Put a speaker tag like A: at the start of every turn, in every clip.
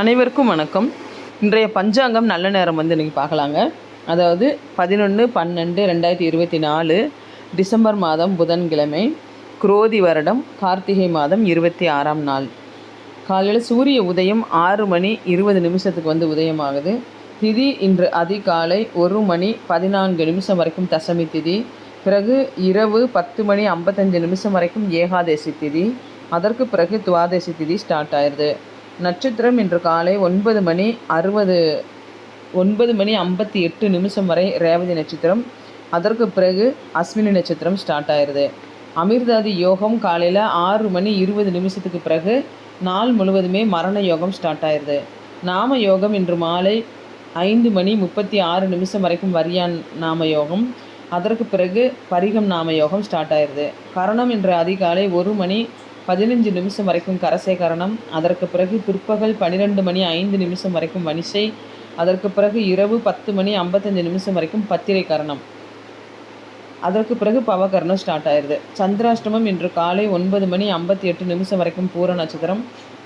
A: அனைவருக்கும் வணக்கம். இன்றைய பஞ்சாங்கம் நல்ல நேரம் வந்து இன்றைக்கி பார்க்கலாங்க. அதாவது பதினொன்று பன்னெண்டு ரெண்டாயிரத்தி இருபத்தி நாலு டிசம்பர் மாதம் புதன்கிழமை குரோதி வருடம் கார்த்திகை மாதம் இருபத்தி ஆறாம் நாள். காலையில் சூரிய உதயம் ஆறு மணி இருபது நிமிஷத்துக்கு வந்து உதயமாகுது. திதி இன்று அதிகாலை ஒரு மணி பதினான்கு நிமிஷம் வரைக்கும் தசமி திதி. பிறகு இரவு பத்து மணி ஐம்பத்தஞ்சு நிமிஷம் வரைக்கும் ஏகாதசி திதி. அதற்கு பிறகு துவாதசி திதி ஸ்டார்ட் ஆயிடுது. நட்சத்திரம் இன்று காலை ஒன்பது மணி அறுபது ஒன்பது மணி ஐம்பத்தி எட்டு நிமிஷம் வரை ரேவதி நட்சத்திரம். அதற்கு பிறகு அஸ்வினி நட்சத்திரம் ஸ்டார்ட் ஆயிடுது அமிர்தாதி யோகம் காலையில் ஆறு மணி இருபது நிமிஷத்துக்கு பிறகு நாள் முழுவதுமே மரண யோகம் ஸ்டார்ட் ஆயிடுது நாம யோகம் இன்று மாலை ஐந்து மணி முப்பத்தி ஆறு நிமிஷம் வரைக்கும் வரியான் நாம யோகம். அதற்கு பிறகு பரிகம் நாம யோகம் ஸ்டார்ட் ஆயிடுது கரணம் இன்று அதிகாலை ஒரு மணி பதினஞ்சு நிமிஷம் வரைக்கும் கரசை கரணம். அதற்கு பிறகு பிற்பகல் பன்னிரெண்டு மணி ஐந்து நிமிஷம் வரைக்கும் வனிசை அதற்கு பிறகு இரவு பத்து மணி ஐம்பத்தஞ்சு நிமிஷம் வரைக்கும் பத்திரை கரணம். அதற்கு பிறகு பவகரணம் ஸ்டார்ட் ஆயிடுது சந்திராஷ்டமம் இன்று காலை ஒன்பது மணி ஐம்பத்தி எட்டு நிமிஷம் வரைக்கும் பூர நட்சத்திரம்.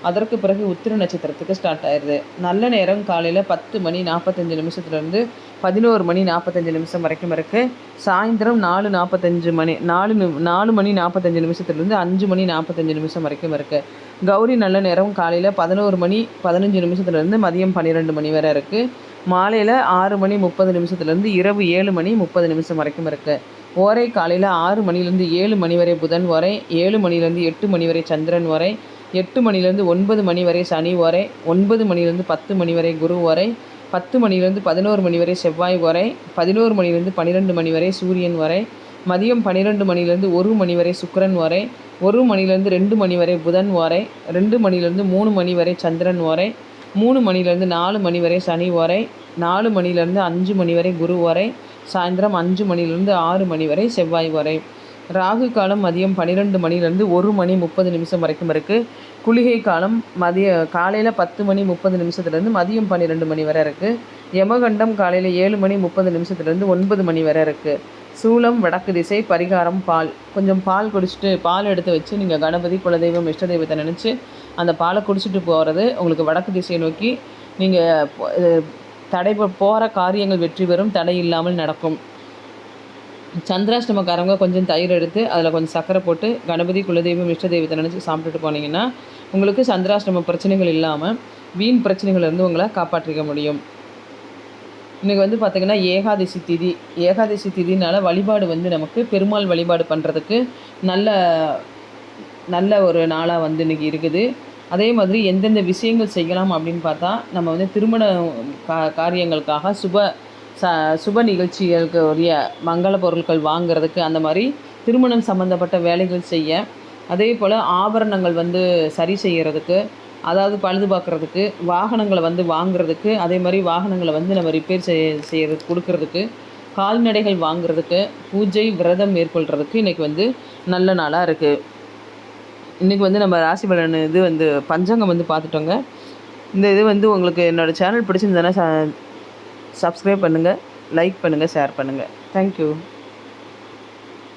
A: அதற்கு பிறகு உத்திர நட்சத்திரத்துக்கு ஸ்டார்ட் ஆயிடுது நல்ல நேரம் காலையில் பத்து மணி நாற்பத்தஞ்சு நிமிஷத்துலேருந்து பதினோரு மணி நாற்பத்தஞ்சு நிமிஷம் வரைக்கும் இருக்குது சாயந்தரம் நாலு நாற்பத்தஞ்சு மணி நாலு நாலு மணி நாற்பத்தஞ்சு நிமிஷத்துலேருந்து அஞ்சு மணி நாற்பத்தஞ்சு நிமிஷம் வரைக்கும் இருக்குது கௌரி நல்ல நேரம் காலையில் பதினோரு மணி பதினஞ்சு நிமிஷத்துலேருந்து மதியம் பன்னிரெண்டு மணி வரை இருக்குது மாலையில் ஆறு மணி முப்பது நிமிஷத்துலேருந்து இரவு ஏழு மணி முப்பது நிமிஷம் வரைக்கும் இருக்குது ஓரை காலையில் ஆறு மணிலேருந்து ஏழு மணி வரை புதன் வரை ஏழு மணிலேருந்து எட்டு மணி வரை சந்திரன் வரை எட்டு மணிலேருந்து ஒன்பது மணி வரை சனி வரை ஒன்பது மணிலேருந்து பத்து மணி வரை குரு வரை பத்து மணிலேருந்து பதினோரு மணி வரை செவ்வாய் வரை பதினோரு மணிலேருந்து பன்னிரெண்டு மணி வரை சூரியன் வரை மதியம் பன்னிரெண்டு மணிலேருந்து ஒரு மணி வரை சுக்கிரன் வரை ஒரு மணிலேருந்து ரெண்டு மணி வரை புதன் வரை ரெண்டு மணிலேருந்து மூணு மணி வரை சந்திரன் வரை மூணு மணிலேருந்து நாலு மணி வரை சனி வரை நாலு மணிலேருந்து அஞ்சு மணி வரை குரு வரை சாயந்தரம் அஞ்சு மணிலேருந்து ஆறு மணி வரை செவ்வாய் வரை. ராகு காலம் மதியம் பன்னிரெண்டு மணிலேருந்து ஒரு மணி முப்பது நிமிஷம் வரைக்கும் இருக்குது குளிகை காலம் மதிய காலையில் பத்து மணி முப்பது நிமிஷத்துலேருந்து மதியம் பன்னிரெண்டு மணி வரை இருக்குது யமகண்டம் காலையில் ஏழு மணி முப்பது நிமிஷத்துலேருந்து ஒன்பது மணி வரை இருக்குது சூலம் வடக்கு திசை பரிகாரம் பால். கொஞ்சம் பால் குடிச்சிட்டு பால் எடுத்து வச்சு நீங்கள் கணபதி குலதெய்வம் இஷ்ட தெய்வத்தை நினச்சி அந்த பாலை குடிச்சிட்டு போகிறது உங்களுக்கு வடக்கு திசையை நோக்கி நீங்கள் தடை போகிற காரியங்கள் வெற்றி பெறும் தடை இல்லாமல் நடக்கும். சந்திராஷ்டமக்காரங்க கொஞ்சம் தயிர் எடுத்து அதில் கொஞ்சம் சர்க்கரை போட்டு கணபதி குலதெய்வம் இஷ்ட தெய்வத்தை நினச்சி சாப்பிட்டுட்டு போனீங்கன்னா உங்களுக்கு சந்திராஷ்டம பிரச்சனைகள் இல்லாமல் வீண் பிரச்சனைகள்லேருந்து உங்களை காப்பாற்றிக்க முடியும். இன்றைக்கி வந்து பார்த்திங்கன்னா ஏகாதசி திதி. ஏகாதசி திதினால வழிபாடு வந்து நமக்கு பெருமாள் வழிபாடு பண்ணுறதுக்கு நல்ல நல்ல ஒரு நாளாக வந்து இன்றைக்கி இருக்குது. அதே மாதிரி எந்தெந்த விஷயங்கள் செய்யலாம் அப்படின்னு பார்த்தா நம்ம வந்து திருமண கா காரியங்களுக்காக சுப ச சுப நிகழ்ச்சிகளுக்கு உரிய மங்கள பொருட்கள் வாங்குறதுக்கு அந்த மாதிரி திருமணம் சம்மந்தப்பட்ட வேலைகள் செய்ய அதே போல் ஆபரணங்கள் வந்து சரி செய்கிறதுக்கு அதாவது பழுது பார்க்குறதுக்கு வாகனங்களை வந்து வாங்குறதுக்கு அதே மாதிரி வாகனங்களை வந்து நம்ம ரிப்பேர் செய்ய செய்கிறது கொடுக்கறதுக்கு கால்நடைகள் வாங்குறதுக்கு பூஜை விரதம் மேற்கொள்கிறதுக்கு இன்றைக்கி வந்து நல்ல நாளாக இருக்குது இன்றைக்கி வந்து நம்ம ராசி பலன் இது வந்து பஞ்சாங்கம் வந்து பார்த்துட்டோங்க. இந்த இது வந்து உங்களுக்கு என்னோடய சேனல் பிடிச்சிருந்ததுன்னா ச சப்ஸ்கிரைப் பண்ணுங்கள் லைக் பண்ணுங்கள் ஷேர் பண்ணுங்கள் தேங்க்யூ